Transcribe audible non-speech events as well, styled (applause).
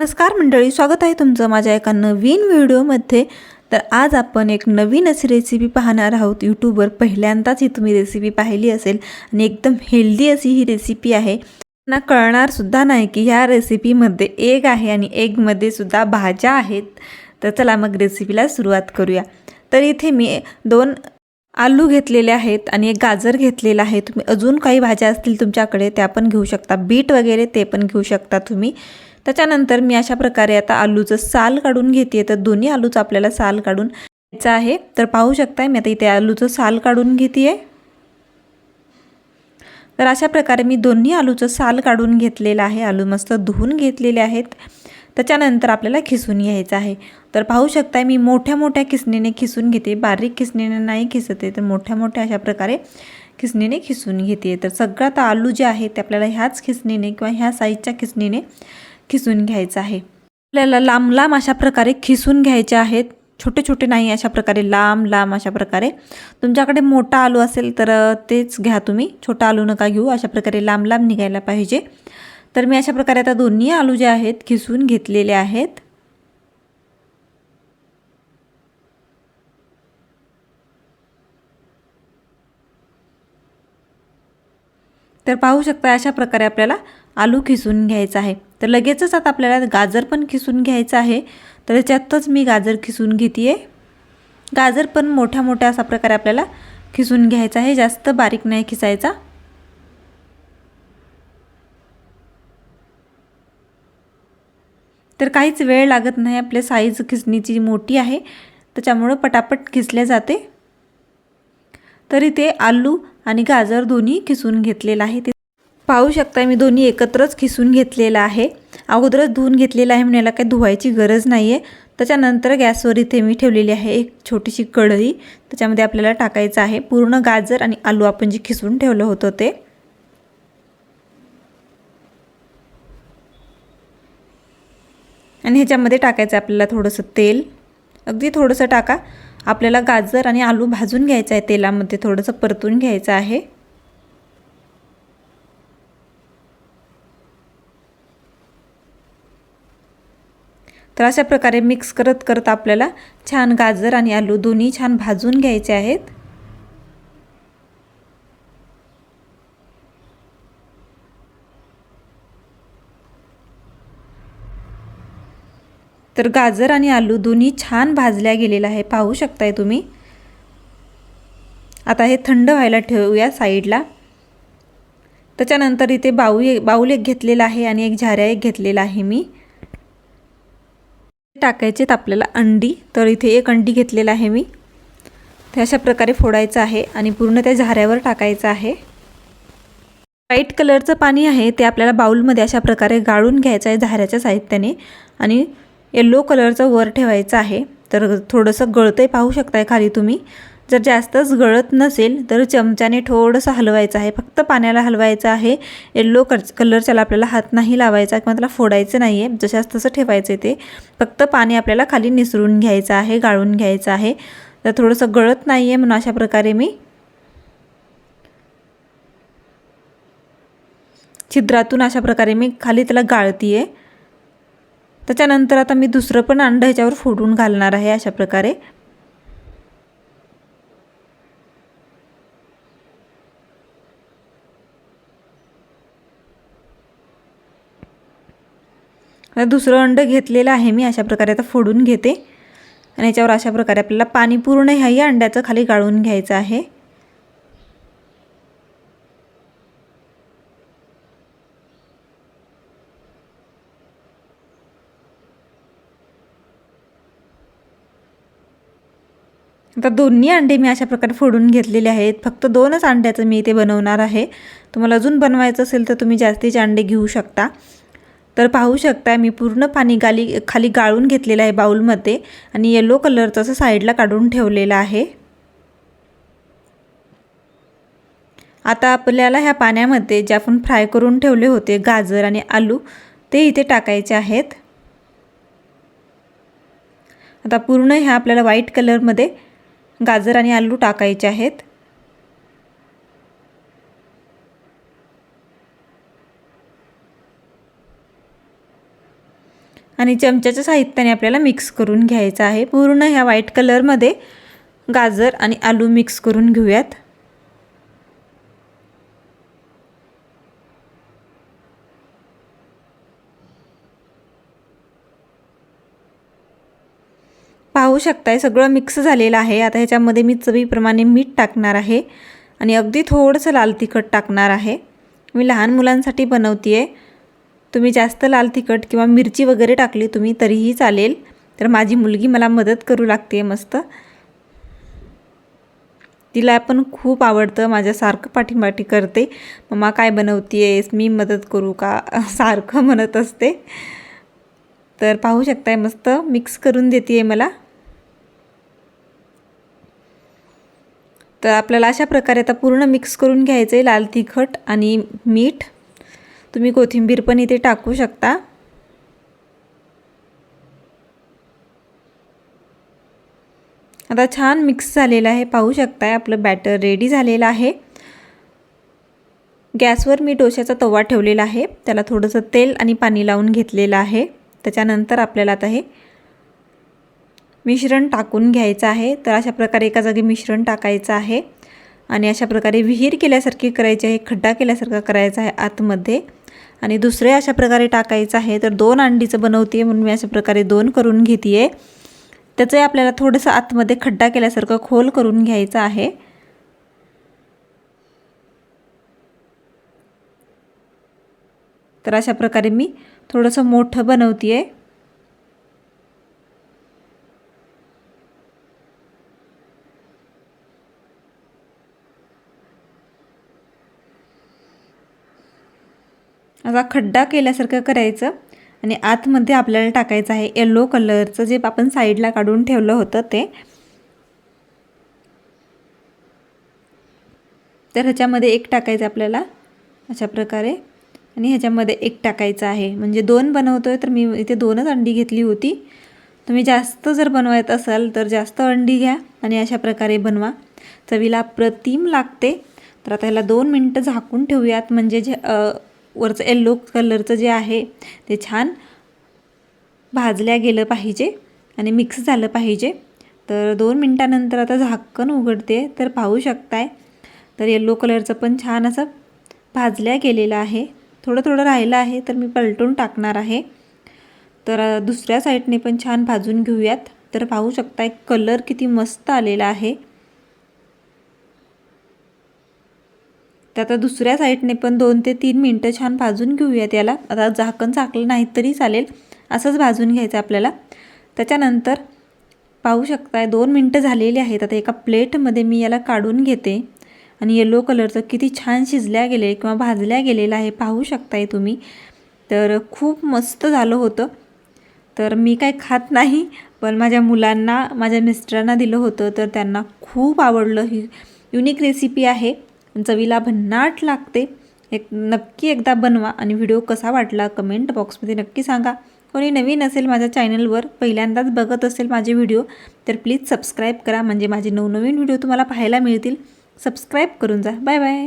नमस्कार मंडळी स्वागत आहे तुमचं माझ्या एका नवीन व्हिडिओमध्ये. तर आज आपण एक नवीन अशी रेसिपी पाहणार आहोत. यूट्यूबवर पहिल्यांदाच ही तुम्ही रेसिपी पाहिली असेल आणि एकदम हेल्दी अशी ही रेसिपी आहे. ना कळणार सुद्धा नाही की ह्या रेसिपीमध्ये एग आहे आणि एगमध्ये सुद्धा भाज्या आहेत. तर चला मग रेसिपीला सुरुवात करूया. तर इथे मी दोन आलू घेतलेले आहेत आणि एक गाजर घेतलेला आहे. तुम्ही अजून काही भाज्या असतील तुमच्याकडे त्या पण घेऊ शकता. बीट वगैरे ते पण घेऊ शकता तुम्ही. त्याच्यानंतर मी अशा प्रकारे आता आलूचं साल काढून घेते. तर दोन्ही आलूचं आपल्याला साल काढून घ्यायचं आहे. तर पाहू शकताय मी आता इथे आलूचं साल काढून घेते तर अशा प्रकारे मी दोन्ही आलूचं साल काढून घेतलेलं आहे. आलू मस्त धुवून घेतलेले आहेत. त्याच्यानंतर आपल्याला खिसून घ्यायचं आहे. तर पाहू शकताय मी मोठ्या मोठ्या किसणीने खिसून घेते. बारीक किसणीने नाही खिसते तर मोठ्या मोठ्या अशा प्रकारे खिसणीने खिसून घेते. तर सगळ्यात आलू जे आहे ते आपल्याला ह्याच खिसणीने किंवा ह्या साईजच्या खिसणीने खिसून घ्यायचं आहे. आपल्याला लांब लांब अशा प्रकारे खिसून घ्यायचे आहेत. छोटे छोटे नाही अशा प्रकारे लांब लांब अशा प्रकारे. तुमच्याकडे मोठा आलू असेल तर तेच घ्या तुम्ही. छोटा आलू नका घेऊ. अशा प्रकारे लांब लांब निघायला पाहिजे. तर मी अशा प्रकारे आता दोन्ही आलू जे आहेत खिसून घेतलेले आहेत. तर पाहू शकता अशा प्रकारे आपल्याला आलू खिसून घ्यायचा आहे. तर लगेचच आता आपल्याला गाजर पण खिसून घ्यायचं आहे. तर त्याच्यातच मी गाजर खिसून घेते आहे गाजर पण मोठ्या मोठ्या अशा प्रकारे आपल्याला खिसून घ्यायचा आहे. जास्त बारीक नाही खिसायचा. तर काहीच वेळ लागत नाही. आपल्या साईज खिसणीची मोठी आहे. त्याच्यामुळं पटापट खिसले जाते. तर इथे आलू आणि गाजर दोन्ही खिसून घेतलेलं आहे. ते पाहू शकता मी दोन्ही एकत्रच खिसून घेतलेलं आहे. अगोदरच धुवून घेतलेलं आहे म्हणजे याला काही धुवायची गरज नाही आहे त्याच्यानंतर गॅसवर इथे मी ठेवलेली आहे एक छोटीशी कढई. त्याच्यामध्ये आपल्याला टाकायचं आहे पूर्ण गाजर आणि आलू आपण जे खिसून ठेवलं होतं ते. आणि ह्याच्यामध्ये टाकायचं आहे आपल्याला थोडंसं तेल. अगदी थोडंसं टाका. आपल्याला गाजर आणि आलू भाजून घ्यायचं आहे तेलामध्ये थोडंसं परतून घ्यायचं आहे. तर अशा प्रकारे मिक्स करत करत आपल्याला छान गाजर आणि आलू दोन्ही छान भाजून घ्यायचे आहेत. तर गाजर आणि आलू दोन्ही छान भाजल्या गेलेला आहे पाहू शकताय तुम्ही? आता हे थंड व्हायला ठेवूया साईडला. त्याच्यानंतर इथे बाऊ बाऊल एक घेतलेला आहे आणि एक झाऱ्या एक घेतलेला आहे मी. टाकायचेत आपल्याला अंडी. तर इथे एक अंडी घेतलेला आहे मी. ते अशा प्रकारे फोडायचं आहे आणि पूर्ण त्या झाऱ्यावर टाकायचं आहे. व्हाईट कलरचं पाणी आहे ते आपल्याला बाऊलमध्ये अशा प्रकारे गाळून घ्यायचं आहे झाऱ्याच्या साहित्याने आणि येल्लो कलरचं वर ठेवायचं आहे. तर थोडंसं गळतंही पाहू शकताय खाली तुम्ही. जर जास्तच गळत नसेल तर चमच्याने थोडंसं हलवायचं आहे. फक्त पाण्याला हलवायचं आहे. येल्लो कर कलरच्याला आपल्याला हात नाही लावायचा किंवा त्याला फोडायचं नाही आहे जशास तसं ठेवायचं आहे ते. फक्त पाणी आपल्याला खाली निसरून घ्यायचं आहे गाळून घ्यायचं आहे. तर थोडंसं गळत नाही आहे म्हणून अशा प्रकारे मी छिद्रातून अशा प्रकारे मी खाली त्याला गाळती आहे त्याच्यानंतर आता मी दुसरं पण अंड ह्याच्यावर फोडून घालणार आहे अशा प्रकारे. दुसरं अंडं घेतलेलं आहे मी अशा प्रकारे आता फोडून घेते. आणि याच्यावर अशा प्रकारे आपल्याला पाणी पूर्ण ह्याही अंड्याचं खाली गाळून घ्यायचं आहे. आता दोन्ही अंडे मी अशा प्रकारे फोडून घेतलेले आहेत. फक्त दोनच अंड्याचं मी इथे बनवणार आहे. तुम्हाला अजून बनवायचं असेल तर तुम्ही जास्तीचे अंडे घेऊ शकता. तर पाहू शकता मी पूर्ण पाणी गाली खाली गाळून घेतलेलं आहे बाऊलमध्ये आणि येलो कलरचं असं साईडला काढून ठेवलेलं आहे. आता आपल्याला ह्या पाण्यामध्ये जे आपण फ्राय करून ठेवले होते गाजर आणि आलू ते इथे टाकायचे आहेत. आता पूर्ण ह्या आपल्याला व्हाईट कलरमध्ये गाजर आणि आलू टाकायचे आहेत. आणि चमच्याच्या साहित्याने आपल्याला मिक्स करून घ्यायचं आहे. पूर्ण ह्या व्हाईट कलरमध्ये गाजर आणि आलू मिक्स करून घेऊयात. पाहू शकताय सगळं मिक्स झालेलं आहे. आता ह्याच्यामध्ये मी चवीप्रमाणे मीठ टाकणार आहे आणि अगदी थोडंसं लाल तिखट टाकणार आहे. मी लहान मुलांसाठी बनवते आहे तुम्ही जास्त लाल तिखट किंवा मिरची वगैरे टाकली तुम्ही तरीही चालेल. तर माझी मुलगी मला मदत करू लागते मस्त. तिला पण खूप आवडतं माझ्या सारखं करते. मम्मा काय बनवते आहेस मी मदत करू का? (laughs) सारखं म्हणत असते. तर पाहू शकताय मस्त मिक्स करून देते आहे मला. तर आपल्याला अशा प्रकारे आता पूर्ण मिक्स करून घ्यायचं आहे लाल तिखट आणि मीठ. तुम्ही कोथिंबीर पण इथे टाकू शकता. आता छान मिक्स झालेलं आहे. पाहू शकताय आपलं बॅटर रेडी झालेलं आहे. गॅसवर मी डोश्याचा तवा ठेवलेला आहे. त्याला थोडंसं तेल आणि पाणी लावून घेतलेलं आहे. त्याच्यानंतर आपल्याला आता हे मिश्रण टाकून घ्यायचं आहे. तर अशा प्रकारे एका जागी मिश्रण टाकायचं आहे. आणि अशा प्रकारे विहीर केल्यासारखी करायची आहे खड्डा केल्यासारखा करायचा आहे आतमध्ये. आणि दुसरे अशा प्रकारे टाकायचं आहे. तर दोन अंडीचं बनवते म्हणून मी अशा प्रकारे दोन करून घेते आहे त्याचं आपल्याला थोडंसं आतमध्ये खड्डा केल्यासारखं खोल करून घ्यायचं आहे. तर अशा प्रकारे मी थोडंसं मोठं बनवते आहे असा खड्डा केल्यासारखं करायचं आणि आतमध्ये आपल्याला टाकायचं आहे येलो कलरचं जे आपण साईडला काढून ठेवलं होतं ते. तर ह्याच्यामध्ये एक टाकायचं आपल्याला अशा प्रकारे. आणि ह्याच्यामध्ये एक टाकायचं आहे. म्हणजे दोन बनवतो आहे तर मी इथे दोनच अंडी घेतली होती. तुम्ही जास्त जर बनवायत असाल तर जास्त अंडी घ्या आणि अशा प्रकारे बनवा. चवीला प्रतिम लागते. तर आता ह्याला दोन मिनटं झाकून ठेवूयात. म्हणजे जे वरचं येल्लो कलरचं जे आहे ते छान भाजल्या गेलं पाहिजे आणि मिक्स झालं पाहिजे. तर दोन मिनटानंतर आता झाकण उघडते तर पाहू शकताय. तर येल्लो कलरचं पण छान असं भाजल्या गेलेलं आहे. थोडं थोडं राहिलं आहे तर मी पलटून टाकणार आहे. तर दुसऱ्या साईडने पण छान भाजून घेऊयात. तर पाहू शकताय कलर किती मस्त आलेला आहे. तर आता दुसऱ्या साईडने पण दोन ते तीन मिनटं छान भाजून घेऊयात याला. आता झाकण झाकलं नाही तरी चालेल. असंच भाजून घ्यायचं आपल्याला. त्याच्यानंतर पाहू शकताय दोन मिनटं झालेली आहेत. आता एका प्लेटमध्ये मी याला काढून घेते. आणि येलो कलरचं किती छान शिजल्या गेले किंवा भाजल्या गेलेलं आहे पाहू शकताय तुम्ही. तर खूप मस्त झालं होतं. तर मी काय खात नाही पण माझ्या मुलांना माझ्या मिस्टरांना दिलं होतं. तर त्यांना खूप आवडलं. ही युनिक रेसिपी आहे. चवीला भन्नाट लागते. एक नक्की एकदा बनवा आणि व्हिडिओ कसा वाटला कमेंट बॉक्समध्ये नक्की सांगा. कोणी नवीन असेल माझ्या चॅनलवर पहिल्यांदाच बघत असेल माझे व्हिडिओ तर प्लीज सबस्क्राईब करा. म्हणजे माझे नवनवीन व्हिडिओ तुम्हाला पाहायला मिळतील. सबस्क्राईब करून जा. Bye bye.